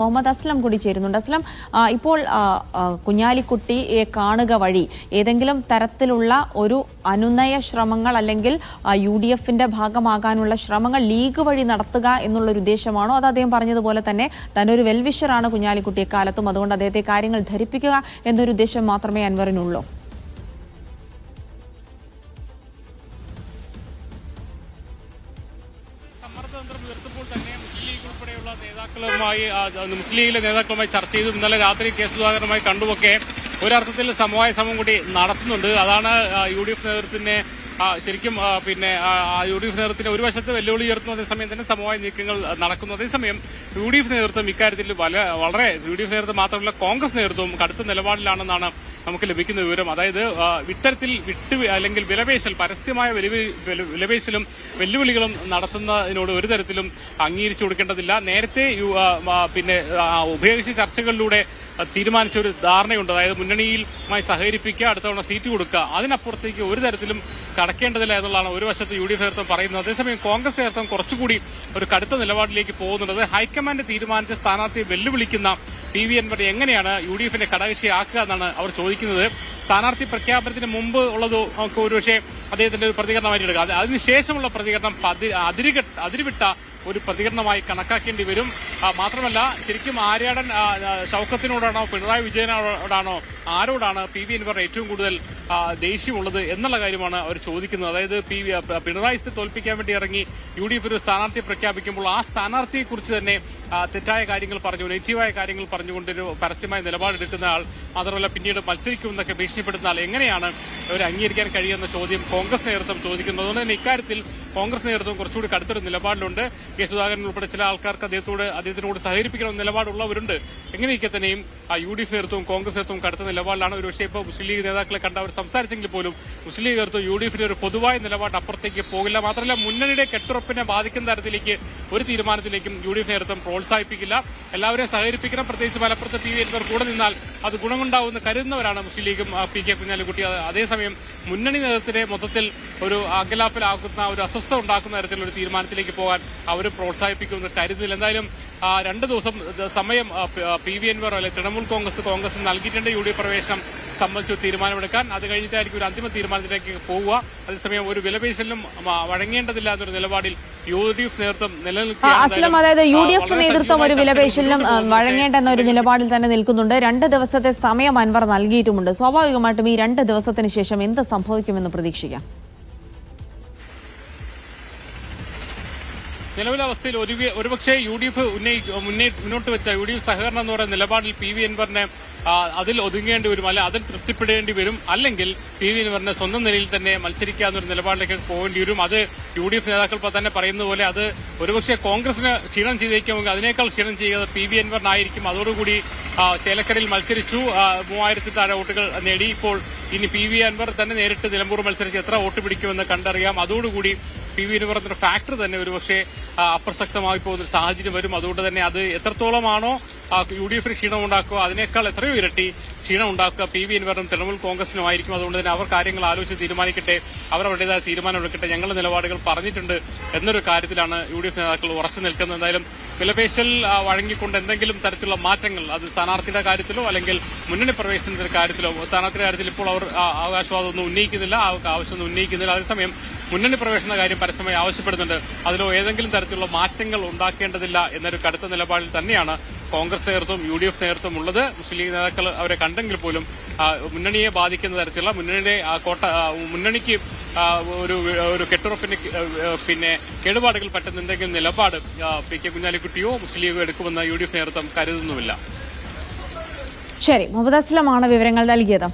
മുഹമ്മദ് അസ്ലം കൂടി ചേരുന്നുണ്ട്. അസ്ലം ഇപ്പോൾ കുഞ്ഞാലിക്കുട്ടിയെ കാണുക വഴി ഏതെങ്കിലും തരത്തിലുള്ള ഒരു അനുനയ ശ്രമങ്ങൾ അല്ലെങ്കിൽ യു ഡി എഫിന്റെ ഭാഗമാകാനുള്ള ശ്രമങ്ങൾ ലീഗ് വഴി നടത്തുക എന്നുള്ള ഒരു ഉദ്ദേശമാണോ? അത് അദ്ദേഹം പറഞ്ഞതുപോലെ തന്നെ തന്നെ ഒരു വെൽവിഷറാണ് കുഞ്ഞാലിക്കുട്ടിയെ കാലത്തും. അതുകൊണ്ട് അദ്ദേഹത്തെ കാര്യങ്ങൾ ധരിപ്പിക്കുക എന്നൊരു ഉദ്ദേശം മാത്രമേ അൻവറിനുള്ളൂ. സമ്മർദ്ദതന്ത്രം ഉയർത്തുമ്പോൾ തന്നെ മുസ്ലിം ലീഗ് ഉൾപ്പെടെയുള്ള നേതാക്കളുമായി മുസ്ലിം ലീഗിലെ നേതാക്കളുമായി ചർച്ച ചെയ്തു. ഇന്നലെ രാത്രി കെ സുധാകരനുമായി കണ്ടുമൊക്കെ ഒരർത്ഥത്തിൽ സമവായ ശ്രമം കൂടി നടത്തുന്നുണ്ട്. അതാണ് യു ഡി എഫ് നേതൃത്വത്തിന് ആ, ശരിക്കും പിന്നെ യു ഡി എഫ് നേതൃത്വത്തിന് ഒരു വശത്ത് വെല്ലുവിളി ഉയർത്തുന്ന അതേസമയം തന്നെ സമവായ നീക്കങ്ങൾ നടക്കുന്നു. അതേസമയം യു ഡി എഫ് നേതൃത്വം ഇക്കാര്യത്തിൽ വളരെ യു ഡി എഫ് നേതൃത്വം മാത്രമല്ല കോൺഗ്രസ് നേതൃത്വവും കടുത്ത നിലപാടിലാണെന്നാണ് നമുക്ക് ലഭിക്കുന്ന വിവരം. അതായത് ഇത്തരത്തിൽ വിട്ടു അല്ലെങ്കിൽ വിലപേശൽ പരസ്യമായ വിലപേശലും വെല്ലുവിളികളും നടത്തുന്നതിനോട് ഒരു തരത്തിലും അംഗീകരിച്ചു കൊടുക്കേണ്ടതില്ല. നേരത്തെ പിന്നെ ഉഭയകക്ഷി ചർച്ചകളിലൂടെ തീരുമാനിച്ച ഒരു ധാരണയുണ്ട്. അതായത് മുന്നണിയുമായി സഹകരിപ്പിക്കുക അടുത്ത തവണ സീറ്റ് കൊടുക്കുക. അതിനപ്പുറത്തേക്ക് ഒരു തരത്തിലും കടക്കേണ്ടതില്ല എന്നുള്ളതാണ് ഒരു വശത്ത് യു ഡി എഫ് നേതൃത്വം പറയുന്നത്. അതേസമയം കോൺഗ്രസ് നേതൃത്വം കുറച്ചുകൂടി ഒരു കടുത്ത നിലപാടിലേക്ക് പോകുന്നുണ്ട്. ഹൈക്കമാൻഡ് തീരുമാനിച്ച സ്ഥാനാർത്ഥിയെ വെല്ലുവിളിക്കുന്ന പി വി എൻവർ എങ്ങനെയാണ് യു ഡി എഫിന്റെ കടകക്ഷിയാക്കുക എന്നാണ് അവർ ചോദിക്കുന്നത്. സ്ഥാനാർത്ഥി പ്രഖ്യാപനത്തിന് മുമ്പ് ഉള്ളത് ഒരുപക്ഷെ അദ്ദേഹത്തിന്റെ ഒരു പ്രതികരണമായിട്ട് എടുക്കുക അതിനുശേഷമുള്ള പ്രതികരണം അതിരുകെട്ട അതിരുവിട്ട ഒരു പ്രതികരണമായി കണക്കാക്കേണ്ടി വരും. മാത്രമല്ല ശരിക്കും ആര്യാടൻ ശൗക്കത്തിനോടാണോ പിണറായി വിജയനോടാണോ ആരോടാണ് പി വി എൻവർ ഏറ്റവും കൂടുതൽ ദേഷ്യമുള്ളത് എന്നുള്ള കാര്യമാണ് അവർ ചോദിക്കുന്നത്. അതായത് പി വി പിണറായി തോൽപ്പിക്കാൻ വേണ്ടി ഇറങ്ങി യു ഡി എഫ് ഒരു സ്ഥാനാർത്ഥിയെ പ്രഖ്യാപിക്കുമ്പോൾ ആ സ്ഥാനാർത്ഥിയെക്കുറിച്ച് തന്നെ തെറ്റായ കാര്യങ്ങൾ പറഞ്ഞു നെഗറ്റീവായ കാര്യങ്ങൾ പറഞ്ഞുകൊണ്ടൊരു പരസ്യമായ നിലപാടെടുക്കുന്ന ആൾ മാത്രമല്ല പിന്നീട് മത്സരിക്കുമെന്നൊക്കെ ഭീഷണിപ്പെടുന്ന ആൾ എങ്ങനെയാണ് അവർ അംഗീകരിക്കാൻ കഴിയുന്ന ചോദ്യം കോൺഗ്രസ് നേതൃത്വം ചോദിക്കുന്നത്. അതുകൊണ്ട് തന്നെ ഇക്കാര്യത്തിൽ കോൺഗ്രസ് നേതൃത്വം കുറച്ചുകൂടി കടുത്തൊരു നിലപാടിലുണ്ട്. കെ സുധാകരൻ ഉൾപ്പെടെ ചില ആൾക്കാർക്ക് അദ്ദേഹത്തോട് അദ്ദേഹത്തിനോട് സഹകരിപ്പിക്കണമെന്ന നിലപാടുള്ളവരുണ്ട്. എങ്ങനെയൊക്കെ തന്നെയും ആ യു ഡി എഫ് നേതൃത്വവും കോൺഗ്രസ് നേതൃത്വവും കടുത്ത നിലപാടിലാണ്. ഒരുപക്ഷെ ഇപ്പോൾ മുസ്ലിം ലീഗ് നേതാക്കളെ കണ്ട് അവർ സംസാരിച്ചെങ്കിൽ പോലും മുസ്ലിം ലീഗ് നേതൃത്വം യു ഡി എഫിന്റെ ഒരു പൊതുവായ നിലപാട് അപ്പുറത്തേക്ക് പോകില്ല. മാത്രമല്ല മുന്നണിയുടെ കെട്ടുറപ്പിനെ ബാധിക്കുന്ന തരത്തിലേക്ക് ഒരു തീരുമാനത്തിലേക്കും യു ഡി എഫ് നേതൃത്വം പ്രോത്സാഹിപ്പിക്കില്ല. എല്ലാവരെയും സഹകരിപ്പിക്കണം. പ്രത്യേകിച്ച് മലപ്പുറത്ത് പി വി കൂടെ നിന്നാൽ അത് ഗുണമുണ്ടാവുമെന്ന് കരുതുന്നവരാണ് മുസ്ലിം ലീഗും പി കെ കുഞ്ഞാലിക്കുട്ടി. അതേസമയം മുന്നണി നേതൃത്വത്തെ മൊത്തത്തിൽ ഒരു അകലാപ്പിലാക്കുന്ന ഒരു അസ്വസ്ഥ ഉണ്ടാക്കുന്ന തരത്തിലുള്ള ഒരു തീരുമാനത്തിലേക്ക് പോകാൻ അവർ പ്രോത്സാഹിപ്പിക്കുമെന്ന് കരുതുന്നില്ല. എന്തായാലും രണ്ടു ദിവസം സമയം പി- വി എൻവർ അല്ലെ തൃണമൂൽ കോൺഗ്രസ് കോൺഗ്രസ് നൽകിയിട്ടുണ്ട് യു ഡി എഫ് പ്രവേശനം സംബന്ധിച്ച് തീരുമാനമെടുക്കാൻ. അത് കഴിഞ്ഞിട്ടായിരിക്കും ഒരു അന്തിമ തീരുമാനത്തിലേക്ക് പോവുക. അതേസമയം ഒരു വിലപേശലിനും വഴങ്ങേണ്ടതില്ല എന്നൊരു നിലപാടിൽ യു ഡി എഫ് നേതൃത്വം നിലനിൽക്കുക അതായത് യു ഡി എഫ് നേതൃത്വം ഒരു വിലപേശലിനും വഴങ്ങേണ്ടെന്ന ഒരു നിലപാടിൽ തന്നെ നിൽക്കുന്നുണ്ട്. രണ്ട് ദിവസത്തെ സമയം അൻവർ നൽകിയിട്ടുമുണ്ട്. സ്വാഭാവികമായിട്ടും ഈ രണ്ട് ദിവസത്തിന് ശേഷം എന്ത് സംഭവിക്കുമെന്ന് പ്രതീക്ഷിക്കാം. നിലവിലെ അവസ്ഥയിൽ ഒരുപക്ഷെ യു ഡി എഫ് മുന്നേ- മുന്നോട്ട് വെച്ച യു ഡി എഫ് സഹകരണം എന്ന് പറയുന്ന നിലപാടിൽ പി വി അൻവറിനെ അതിൽ ഒതുങ്ങേണ്ടി വരും അല്ലെ അതിൽ തൃപ്തിപ്പെടേണ്ടി വരും അല്ലെങ്കിൽ പി വി അൻവറിനെ സ്വന്തം നിലയിൽ തന്നെ മത്സരിക്കാവുന്ന ഒരു നിലപാടിലേക്ക് പോകേണ്ടി വരും. അത് യു ഡി എഫ് നേതാക്കൾ തന്നെ പറയുന്ന പോലെ അത് ഒരുപക്ഷെ കോൺഗ്രസിന് ക്ഷീണം ചെയ്തേക്കുമെങ്കിൽ അതിനേക്കാൾ ക്ഷീണം ചെയ്യുക പി വി അൻവറിനായിരിക്കും. അതോടുകൂടി ചേലക്കരയിൽ മത്സരിച്ചു. മൂവായിരത്തി താഴെ വോട്ടുകൾ നേടി. ഇപ്പോൾ ഇനി പി വി അൻവർ തന്നെ നേരിട്ട് നിലമ്പൂർ മത്സരിച്ച് എത്ര വോട്ട് പിടിക്കുമെന്ന് കണ്ടറിയാം. അതോടുകൂടി പി വി എന്ന് പറയുന്ന ഫാക്ടർ തന്നെ ഒരുപക്ഷെ പക്ഷേ അപ്രസക്തമായി പോകുന്ന ഒരു സാഹചര്യം വരും. അതുകൊണ്ട് തന്നെ അത് എത്രത്തോളമാണോ യു ഡി എഫിന് ക്ഷീണം ഉണ്ടാക്കുക അതിനേക്കാൾ എത്രയോ ഇരട്ടി ക്ഷീണം ഉണ്ടാക്കുക പി വി എൻവരണം തൃണമൂൽ കോൺഗ്രസിനുമായിരിക്കും. അതുകൊണ്ട് തന്നെ അവർ കാര്യങ്ങൾ ആലോചിച്ച് തീരുമാനിക്കട്ടെ അവർ അവരുടേതായ തീരുമാനം എടുക്കട്ടെ ഞങ്ങളുടെ നിലപാടുകൾ പറഞ്ഞിട്ടുണ്ട് എന്നൊരു കാര്യത്തിലാണ് യു ഡി എഫ് നേതാക്കൾ ഉറച്ചു നിൽക്കുന്നത്. എന്തായാലും വിലപേശൽ വഴങ്ങിക്കൊണ്ട് എന്തെങ്കിലും തരത്തിലുള്ള മാറ്റങ്ങൾ അത് സ്ഥാനാർത്ഥിയുടെ കാര്യത്തിലോ അല്ലെങ്കിൽ മുന്നണി പ്രവേശനത്തിന്റെ കാര്യത്തിലോ സ്ഥാനാർത്ഥിയുടെ കാര്യത്തിൽ ഇപ്പോൾ അവർ അവകാശവാദമൊന്നും ഉന്നയിക്കുന്നില്ല ആവശ്യമൊന്നും ഉന്നയിക്കുന്നില്ല. അതേസമയം മുന്നണി പ്രവേശന കാര്യം പരസ്യമായി ആവശ്യപ്പെടുന്നുണ്ട്. അതിലോ ഏതെങ്കിലും തരത്തിലുള്ള മാറ്റങ്ങൾ ഉണ്ടാക്കേണ്ടതില്ല എന്നൊരു കടുത്ത നിലപാടിൽ തന്നെയാണ് കോൺഗ്രസ് നേതൃത്വം യു ഡി എഫ് നേതൃത്വം ഉള്ളത്. മുസ്ലിം ലീഗ് നേതാക്കൾ അവരെ കണ്ടെങ്കിൽ പോലും മുന്നണിയെ ബാധിക്കുന്ന തരത്തിലുള്ള മുന്നണിയുടെ കോട്ട മുന്നണിക്ക് ഒരു ഒരു കെട്ടുറപ്പിന് പിന്നെ കേടുപാടുകൾ പറ്റുന്ന എന്തെങ്കിലും നിലപാട് പി കെ കുഞ്ഞാലിക്കുട്ടിയോ മുസ്ലിം ലീഗോ എടുക്കുമെന്ന് യു ഡി എഫ് നേതൃത്വം കരുതുന്നുമില്ല. ശരി മുഹമ്മദ് അസ്ലമാണ് വിവരങ്ങൾ നൽകിയത്.